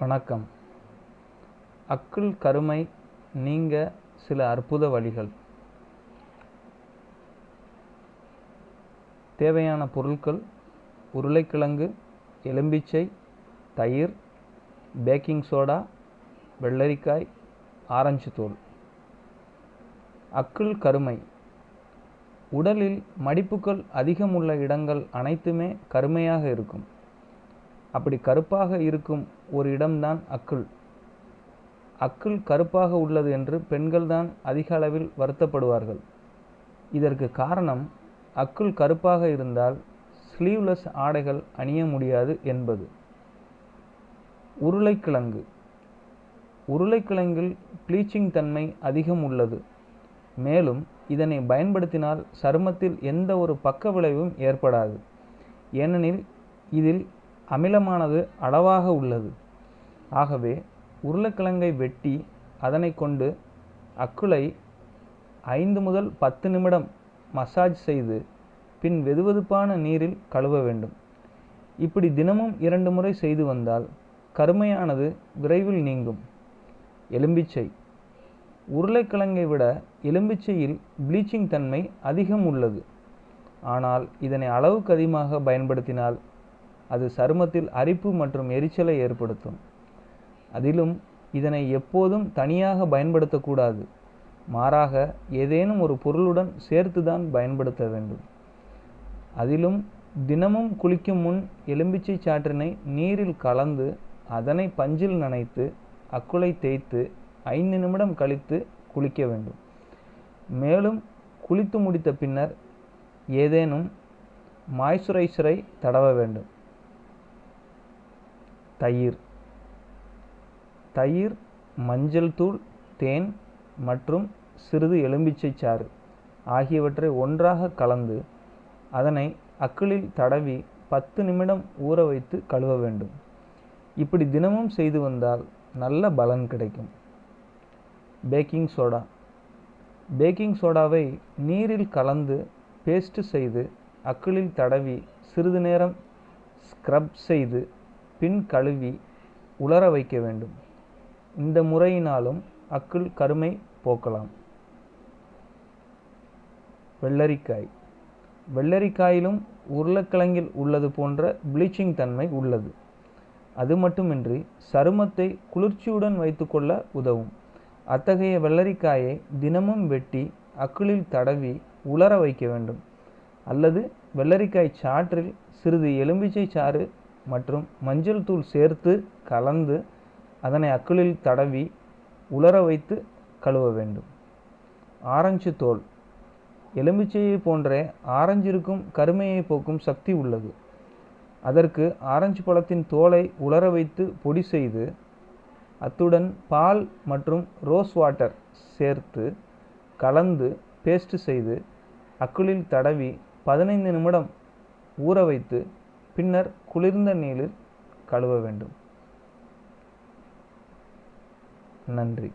வணக்கம். அக்குள் கருமை நீங்க சில அற்புத வழிகள். தேவையான பொருட்கள் உருளைக்கிழங்கு எலும்பிச்சை தயிர் பேக்கிங் சோடா வெள்ளரிக்காய் ஆரஞ்சு தோல் அக்குள் கருமை. உடலில் மடிப்புகள் அதிகம் உள்ள இடங்கள் அனைத்துமே கருமையாக இருக்கும். அப்படி கருப்பாக இருக்கும் ஒரு இடம்தான் அக்குள். அக்குள் கருப்பாக உள்ளது என்று பெண்கள்தான் அதிக அளவில் வருத்தப்படுவார்கள். இதற்கு காரணம் அக்குள் கருப்பாக இருந்தால் ஸ்லீவ்லெஸ் ஆடைகள் அணிய முடியாது என்பது. உருளைக்கிழங்கு. உருளைக்கிழங்கில் ப்ளீச்சிங் தன்மை அதிகம் உள்ளது. மேலும் இதனை பயன்படுத்தினால் சருமத்தில் எந்த ஒரு பக்க விளைவும் ஏற்படாது. ஏனெனில் இதில் அமிலமானது அளவாக உள்ளது. ஆகவே உருளைக்கிழங்கை வெட்டி அதனை கொண்டு அக்குளை ஐந்து முதல் பத்து நிமிடம் மசாஜ் செய்து பின் வெதுவெதுப்பான நீரில் கழுவ வேண்டும். இப்படி தினமும் இரண்டு முறை செய்து வந்தால் கருமையானது விரைவில் நீங்கும். எலும்பிச்சை. உருளைக்கிழங்கை விட எலும்பிச்சையில் ப்ளீச்சிங் தன்மை அதிகம் உள்ளது. ஆனால் இதனை அளவுக்கு அதிகமாக பயன்படுத்தினால் அது சருமத்தில் அரிப்பு மற்றும் எரிச்சலை ஏற்படுத்தும். அதிலும் இதனை எப்போதும் தனியாக பயன்படுத்தக்கூடாது. மாறாக ஏதேனும் ஒரு பொருளுடன் சேர்த்துதான் பயன்படுத்த வேண்டும். அதிலும் தினமும் குளிக்கும் முன் எலும்பிச்சை சாற்றினை நீரில் கலந்து அதனை பஞ்சில் நனைத்து அக்குளை தேய்த்து ஐந்து நிமிடம் கழித்து குளிக்க வேண்டும். மேலும் குளித்து முடித்த பின்னர் ஏதேனும் மாய்ஸ்சரைசரை தடவ வேண்டும். தயிர். தயிர் மஞ்சள் தூள் தேன் மற்றும் சிறிது எலும்பிச்சை சாறு ஆகியவற்றை ஒன்றாக கலந்து அதனை அக்கிளில் தடவி பத்து நிமிடம் ஊற வைத்து கழுவ வேண்டும். இப்படி தினமும் செய்து வந்தால் நல்ல பலன் கிடைக்கும். Baking soda. பேக்கிங் சோடாவை நீரில் கலந்து பேஸ்ட் செய்து அக்கிளில் தடவி சிறிது நேரம் ஸ்க்ரப் செய்து பின் கழுவி உலர வைக்க வேண்டும். இந்த முறையினாலும் அக்குள் கருமை போக்கலாம். வெள்ளரிக்காய். வெள்ளரிக்காயிலும் உருளைக்கிழங்கில் உள்ளது போன்ற ப்ளீச்சிங் தன்மை உள்ளது. அது மட்டுமின்றி சருமத்தை குளிர்ச்சியுடன் வைத்துக்கொள்ள உதவும். அத்தகைய வெள்ளரிக்காயை தினமும் வெட்டி அக்குளில் தடவி உலர வைக்க வேண்டும். அல்லது வெள்ளரிக்காய் சாற்றில் சிறிது எலும்பிச்சை சாறு மற்றும் மஞ்சள் தூள் சேர்த்து கலந்து அதனை அக்குளில் தடவி உலர வைத்து கழுவ வேண்டும். ஆரஞ்சு தோல். எலுமிச்சையை போன்றே ஆரஞ்சிருக்கும் கருமையை போக்கும் சக்தி உள்ளது. அதற்கு ஆரஞ்சு பழத்தின் தோலை உலர வைத்து பொடி செய்து அத்துடன் பால் மற்றும் ரோஸ் வாட்டர் சேர்த்து கலந்து பேஸ்ட் செய்து அக்குளில் தடவி பதினைந்து நிமிடம் ஊற வைத்து பின்னர் குளிர்ந்த நீரில் கழுவ வேண்டும். நன்றி.